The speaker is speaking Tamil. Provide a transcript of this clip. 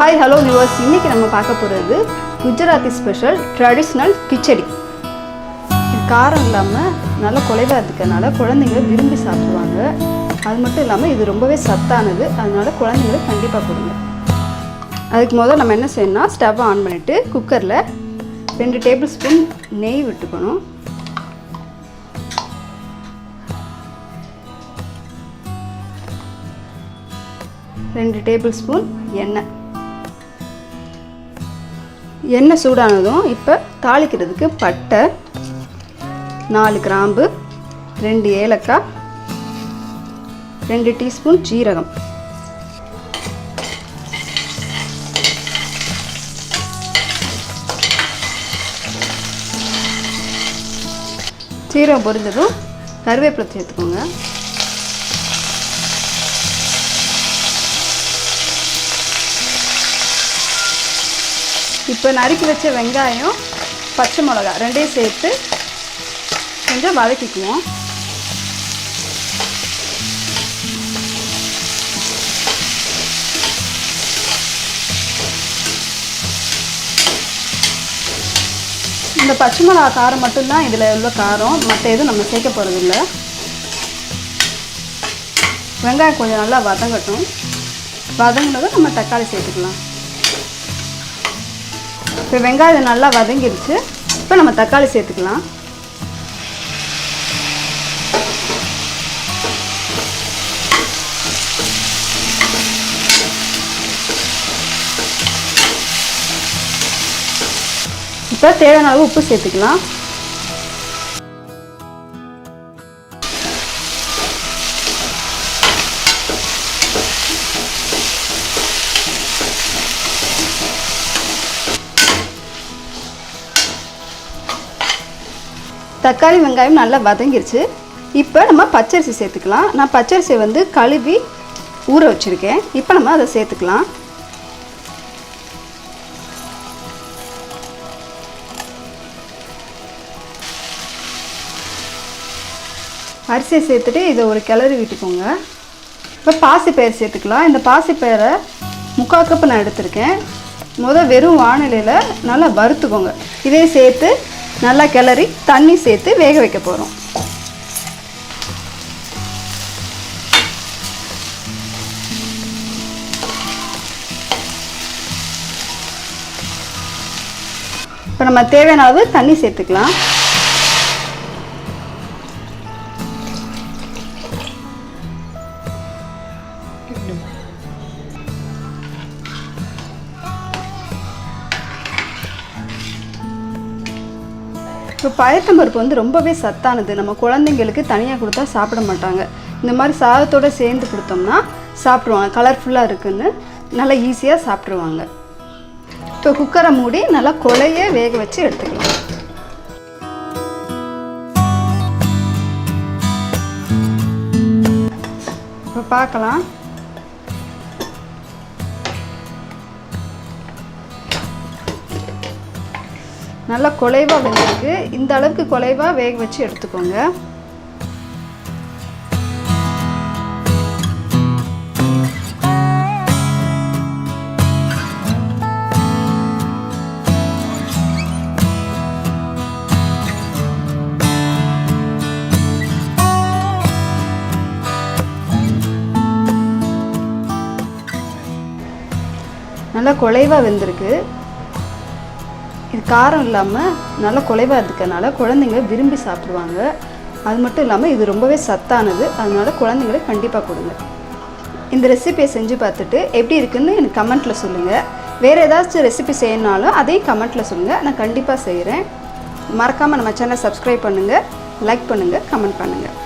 ஹாய் ஹலோ வியூவர்ஸ் இன்னைக்கு நம்ம பார்க்க போகிறது குஜராத்தி ஸ்பெஷல் ட்ரெடிஷ்னல் கிச்சடி இது காரம் இல்லாமல் நல்ல குலைவாக இருக்கிறதுனால குழந்தைங்க விரும்பி சாப்பிடுவாங்க. அது மட்டும் இல்லாமல் இது ரொம்பவே சத்தானது. அதனால குழந்தைங்களுக்கு கண்டிப்பாக கொடுங்க. அதுக்கு முதல் நம்ம என்ன செய்யணும்னா ஸ்டவ் ஆன் பண்ணிவிட்டு குக்கரில் ரெண்டு டேபிள் ஸ்பூன் நெய் விட்டுக்கணும். ரெண்டு டேபிள் ஸ்பூன் எண்ணெய். எண்ணெய் சூடானதும் இப்போ தாளிக்கிறதுக்கு பட்டை நாலு கிராம்பு ரெண்டு ஏலக்காய் ரெண்டு டீஸ்பூன் ஜீரகம். சீரகம் பொரிஞ்சதும் கருவேப்பிலை சேர்த்துக்கோங்க. இப்போ நறுக்கி வச்ச வெங்காயம் பச்சை மிளகா ரெண்டையும் சேர்த்து கொஞ்சம் வதக்கிக்குவோம். இந்த பச்சை மிளகா காரம் மட்டும்தான் இதில் உள்ள காரம். மற்ற எதுவும் நம்ம சேர்க்க போகிறதில்ல வெங்காயம் கொஞ்சம் நல்லா வதங்கட்டும். வதங்கினதும் நம்ம தக்காளி சேர்த்துக்கலாம். இப்போ வெங்காயம் நல்லா வதங்கிருச்சு. இப்போ நம்ம தக்காளி சேர்த்துக்கலாம். இப்போ தேவையான அளவு உப்பு சேர்த்துக்கலாம். தக்காளி வெங்காயம் நல்லா வதங்கிருச்சு. இப்போ நம்ம பச்சரிசி சேர்த்துக்கலாம். நான் பச்சரிசியை வந்து கழுவி ஊற வச்சுருக்கேன். இப்போ நம்ம அதை சேர்த்துக்கலாம். அரிசியை சேர்த்துட்டு இதை ஒரு கிளறி விட்டுக்கோங்க. இப்போ பாசிப்பயிறு சேர்த்துக்கலாம். இந்த பாசிப்பயிரை முக்கால் கப்பு நான் எடுத்திருக்கேன். முதல் வெறும் வானிலையில் நல்லா வறுத்துக்கோங்க. இதே சேர்த்து நல்லா கிளறி தண்ணி சேர்த்து வேக வைக்க போகிறோம் இப்போ நம்ம தேவையான அளவு தண்ணி சேர்த்துக்கலாம். இப்போ பயத்தம்பருப்பு வந்து ரொம்பவே சத்தானது. நம்ம குழந்தைங்களுக்கு தனியாக கொடுத்தா சாப்பிட மாட்டாங்க. இந்த மாதிரி சாதத்தோடு சேர்ந்து கொடுத்தோம்னா சாப்பிடுவாங்க. கலர்ஃபுல்லாக இருக்குன்னு நல்லா ஈஸியாக சாப்பிட்ருவாங்க இப்போ குக்கரை மூடி நல்லா கொலைய வேக வச்சு எடுத்துக்கலாம். இப்போ பார்க்கலாம். நல்லா குலைவாக வெந்திருக்கு. இந்த அளவுக்கு குலைவாக வேக வச்சு எடுத்துக்கோங்க. நல்லா குலைவாக வெந்திருக்கு. இது காரம் இல்லாமல் நல்லா குலைவாக இருக்கனால குழந்தைங்க விரும்பி சாப்பிடுவாங்க. அது மட்டும் இல்லாமல் இது ரொம்பவே சத்தானது. அதனால் குழந்தைங்களுக்கு கண்டிப்பாக கொடுங்க. இந்த ரெசிபியை செஞ்சு பார்த்துட்டு எப்படி இருக்குன்னு எனக்கு கமெண்ட்டில் சொல்லுங்கள் வேறு ஏதாச்சும் ரெசிபி செய்யணுனாலும் அதையும் கமெண்ட்டில் சொல்லுங்கள் நான் கண்டிப்பாக செய்கிறேன் மறக்காமல் நம்ம சேனல் சப்ஸ்கிரைப் பண்ணுங்கள் லைக் பண்ணுங்கள் கமெண்ட் பண்ணுங்கள்